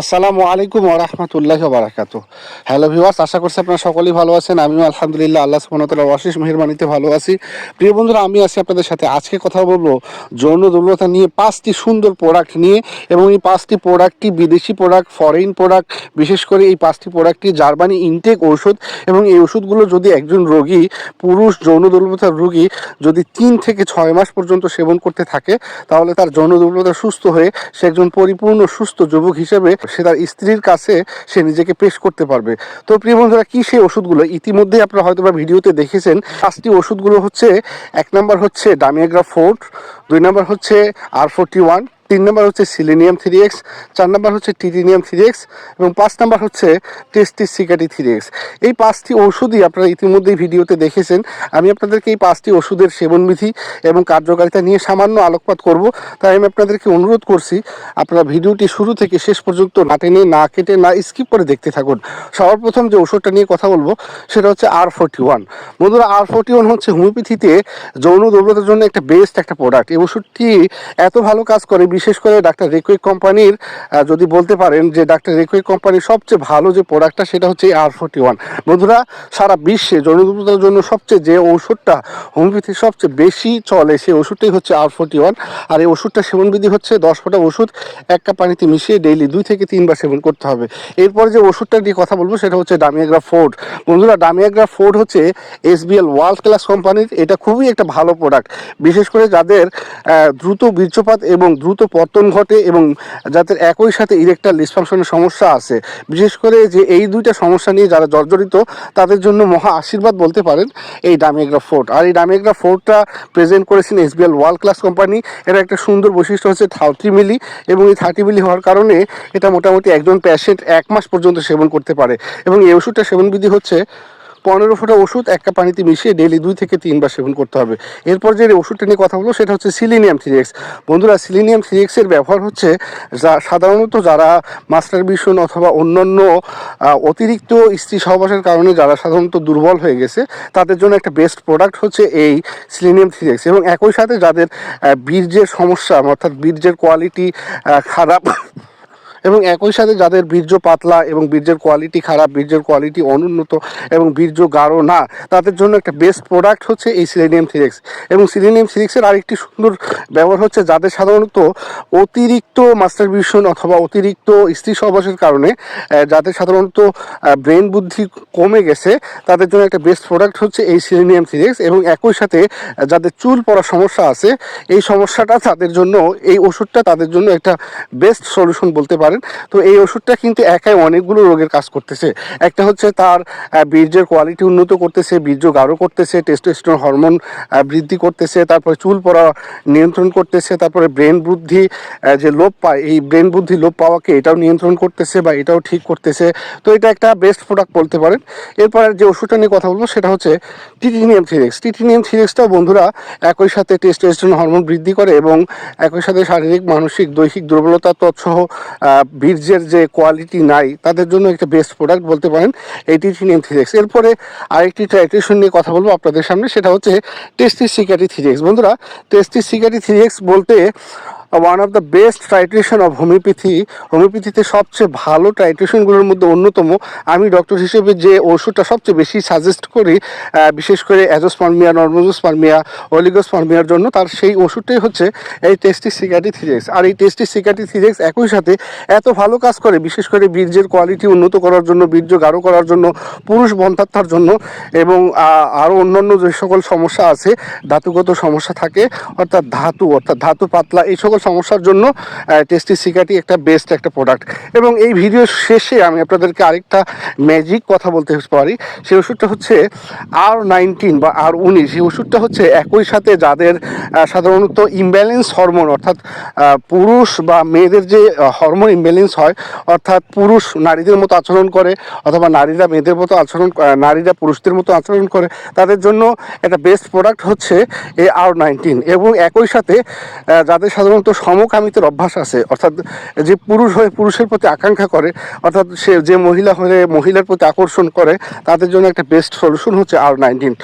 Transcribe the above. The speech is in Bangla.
আসসালামু আলাইকুম ওরহমতুল্লাহ বারাকাতু হ্যালো ভিওয়ার্স আশা করছি আপনারা সকলেই ভালো আছেন। আমিও আলহামদুলিল্লাহ, আল্লাহ সুবহানাহু অশেষ মেহরবানিতে ভালো আছি। প্রিয় বন্ধুরা, আমি আছি আপনাদের সাথে। আজকে কথা বলব যৌন দুর্বলতা নিয়ে পাঁচটি সুন্দর প্রোডাক্ট নিয়ে এবং এই পাঁচটি প্রোডাক্টটি বিদেশি প্রোডাক্ট ফরেন প্রোডাক্ট বিশেষ করে এই পাঁচটি প্রোডাক্টটি জার্মানি ইনটেক ওষুধ এবং এই ওষুধগুলো যদি একজন রোগী, পুরুষ যৌন দুর্বলতার রোগী যদি তিন থেকে ছয় মাস পর্যন্ত সেবন করতে থাকে, তাহলে তার যৌন দুর্বলতা সুস্থ হয়ে সে একজন পরিপূর্ণ সুস্থ যুবক হিসেবে সে তার স্ত্রীর কাছে সে নিজেকে পেশ করতে পারবে। তো প্রিয় বন্ধুরা, কি সেই ওষুধগুলো? ইতিমধ্যে আপনারা হয়তো বা ভিডিওতে দেখেছেন, পাঁচটি ওষুধগুলো হচ্ছে, এক নম্বর হচ্ছে ডামিয়াগ্রা ফোর্ট দুই নম্বর হচ্ছে আর ফোর্টি ওয়ান তিন নম্বর হচ্ছে সিলেনিয়াম থ্রি এক্স, চার নম্বর হচ্ছে টিটিনিয়াম থ্রি এক্স এবং পাঁচ নম্বর হচ্ছে টেস্টি সিকাটি থ্রি এক্স। এই পাঁচটি ওষুধই আপনারা ইতিমধ্যেই ভিডিওতে দেখেছেন। আমি আপনাদেরকে এই পাঁচটি ওষুধের সেবনবিধি এবং কার্যকারিতা নিয়ে সামান্য আলোকপাত করব। তাই আমি আপনাদেরকে অনুরোধ করছি, আপনারা ভিডিওটি শুরু থেকে শেষ পর্যন্ত না টেনে, না কেটে, না স্কিপ করে দেখতে থাকুন। সবার প্রথম যে ওষুধটা নিয়ে কথা বলব, সেটা হচ্ছে আর ফোরটি ওয়ান বন্ধুরা আর ফোরটি ওয়ান হচ্ছে হোমিওপ্যাথিতে যৌন দুর্বলতার জন্য একটা বেস্ট একটা প্রোডাক্ট এই ওষুধটি এত ভালো কাজ করে বিশেষ করে ডাক্তার রেকুইক কোম্পানির যদি বলতে পারেন যে ডাক্তার রেকুইক কোম্পানির সবচেয়ে ভালো যে প্রোডাক্টটা সেটা হচ্ছে আর ফোর্টি ওয়ান বন্ধুরা, সারা বিশ্বে যৌন দুর্বলতার জন্য সবচেয়ে যে ওষুধটা হোমিওপ্যাথি সবচেয়ে বেশি চলে, সেই ওষুধটাই হচ্ছে আর ফোর্টি ওয়ান আর এই ওষুধটা সেবনবিধি হচ্ছে দশ ফোঁটা ওষুধ, এক কাপ পানিতে মিশিয়ে ডেইলি দুই থেকে তিনবার সেবন করতে হবে। এরপর যে ওষুধটা নিয়ে কথা বলব, সেটা হচ্ছে ডামিয়াগ্রা ফোর্ড বন্ধুরা ডামিয়াগ্রা ফোর্ড হচ্ছে এস এসবিএল ওয়ার্ল্ড ক্লাস কোম্পানির এটা খুবই একটা ভালো প্রোডাক্ট বিশেষ করে যাদের দ্রুত বীর্যপাত এবং দ্রুত পতন ঘটে এবং যাদের একই সাথে ইরেকটাল ডিসফাংশনের সমস্যা আছে, বিশেষ করে যে এই দুইটা সমস্যা নিয়ে যারা জর্জরিত, তাদের জন্য মহা আশীর্বাদ বলতে পারেন এই ডামিয়াগ্রা ফোর্ট আর এই ডামিয়াগ্রা ফোর্টটা প্রেজেন্ট করেছেন এসবিএল ওয়ার্ল্ড ক্লাস কোম্পানি এর একটা সুন্দর বৈশিষ্ট্য হচ্ছে থার্টি মিলি এবং এই থার্টি মিলি হওয়ার কারণে এটা মোটামুটি একজন প্যাশেন্ট এক মাস পর্যন্ত সেবন করতে পারে। এবং এই ওষুধটা সেবনবিধি হচ্ছে পনেরো ফোঁটা ওষুধ একটা পানিতে মিশিয়ে ডেলি দুই থেকে তিনবার সেবন করতে হবে। এরপর যে ওষুধটা নিয়ে কথা বলব, সেটা হচ্ছে সিলিনিয়াম থ্রি এক্স বন্ধুরা সিলিনিয়াম থ্রি এক্সের ব্যবহার হচ্ছে যা সাধারণত যারা মাস্টার বিশন অথবা অন্যান্য অতিরিক্ত স্ত্রী সহবাসের কারণে যারা সাধারণত দুর্বল হয়ে গেছে, তাদের জন্য একটা বেস্ট প্রোডাক্ট হচ্ছে এই সিলিনিয়াম থ্রি এক্স এবং একই সাথে যাদের বীর্যের সমস্যা, অর্থাৎ বীর্যের কোয়ালিটি খারাপ এবং একই সাথে যাদের বীর্য পাতলা এবং বীর্যের কোয়ালিটি খারাপ, বীর্যের কোয়ালিটি অনুন্নত এবং বীর্য গাঢ় না, তাদের জন্য একটা বেস্ট প্রোডাক্ট হচ্ছে এই সিলেনিয়াম থ্রিক্স এবং সিলেনিয়াম থ্রিক্সের আরেকটি সুন্দর ব্যবহার হচ্ছে যাদের সাধারণত অতিরিক্ত মাস্টারবিউশন অথবা অতিরিক্ত স্ত্রী সহবাসের কারণে যাদের সাধারণত ব্রেন বুদ্ধি কমে গেছে, তাদের জন্য একটা বেস্ট প্রোডাক্ট হচ্ছে এই সিলেনিয়াম থ্রিক্স এবং একই সাথে যাদের চুল পড়ার সমস্যা আছে, এই সমস্যাটা তাদের জন্য, এই ওষুধটা তাদের জন্য একটা বেস্ট সলিউশন বলতে পারেন। তো এই ওষুধটা কিন্তু একাই অনেকগুলো রোগের কাজ করতেছে। একটা হচ্ছে তার বীর্যের কোয়ালিটি উন্নত করতেছে, বীর্য গাঢ় করতেছে টেস্টোস্টেরন হরমোন বৃদ্ধি করতেছে, তারপরে চুল পড়া নিয়ন্ত্রণ করতেছে, তারপরে ব্রেন বুদ্ধি যে লোপ পায়, এই ব্রেন বুদ্ধি লোপ পাওয়াকে এটাও নিয়ন্ত্রণ করতেছে বা এটাও ঠিক করতেছে। তো এটা একটা বেস্ট প্রোডাক্ট বলতে পারেন। এরপর যে ওষুধটা নিয়ে কথা বলব, সেটা হচ্ছে টিটিনিয়াম থ্রিক্স টিটিনিয়াম থ্রিক্সটাও বন্ধুরা একই সাথে টেস্টোস্টেরন হরমোন বৃদ্ধি করে এবং একই সাথে শারীরিক, মানসিক, দৈহিক দুর্বলতা তৎসহ বীর্যের যে কোয়ালিটি নাই, তাদের জন্য একটা বেস্ট প্রোডাক্ট বলতে পারেন এই টিটিনিয়াম থ্রিজেক্স এরপরে আরেকটি ট্রাইটেশন নিয়ে কথা বলব আপনাদের সামনে, সেটা হচ্ছে টেস্টি সিকারি থ্রিজেক্স বন্ধুরা টেস্টি সিকারি থ্রিজেক্স বলতে one of the best trituration of homeopathy হোমিওপ্যাথিতে সবচেয়ে ভালো ট্রাইটেশনগুলোর মধ্যে অন্যতম। আমি ডক্টর হিসেবে যে ওষুধটা সবচেয়ে বেশি সাজেস্ট করি বিশেষ করে অ্যাজোস্পার্মিয়া নর্মোজোস্পার্মিয়া অলিগোস্পার্মিয়ার জন্য, তার সেই ওষুধটাই হচ্ছে এই টেস্টি সিকাটি থ্রিক্স আর এই টেস্টি সিকাটি থ্রিক্স একই সাথে এত ভালো কাজ করে, বিশেষ করে বীর্যের কোয়ালিটি উন্নত করার জন্য, বীর্য গাঢ় করার জন্য, পুরুষ বন্ধাত্মার জন্য, এবং আরও অন্যান্য যে সকল সমস্যা আছে, ধাতুগত সমস্যা থাকে, অর্থাৎ ধাতু অর্থাৎ ধাতু পাতলা, এই সকল সমস্যার জন্য টেস্টি সিকাটি একটা বেস্ট একটা প্রোডাক্ট এবং এই ভিডিও শেষে আমি আপনাদেরকে আরেকটা ম্যাজিক কথা বলতে পারি, সেই ওষুধটা হচ্ছে আর নাইনটিন বা আর উনিশ, এই ওষুধটা হচ্ছে একই সাথে যাদের সাধারণত ইমব্যালেন্স হরমোন অর্থাৎ পুরুষ বা মেয়েদের যে হরমোন ইমব্যালেন্স হয়, অর্থাৎ পুরুষ নারীদের মতো আচরণ করে, অথবা নারীরা মেয়েদের মতো আচরণ নারীরা পুরুষদের মতো আচরণ করে, তাদের জন্য একটা বেস্ট প্রোডাক্ট হচ্ছে এই আর নাইনটিন এবং একই সাথে যাদের সাধারণত সমকামিতের অভ্যাস আছে। অর্থাৎ যে পুরুষ হয়ে পুরুষের প্রতি আকাঙ্ক্ষা করে, অর্থাৎ সে যে মহিলা হয়ে মহিলার প্রতি আকর্ষণ করে, তাদের জন্য একটা বেস্ট সলিউশন হচ্ছে আর নাইনটিন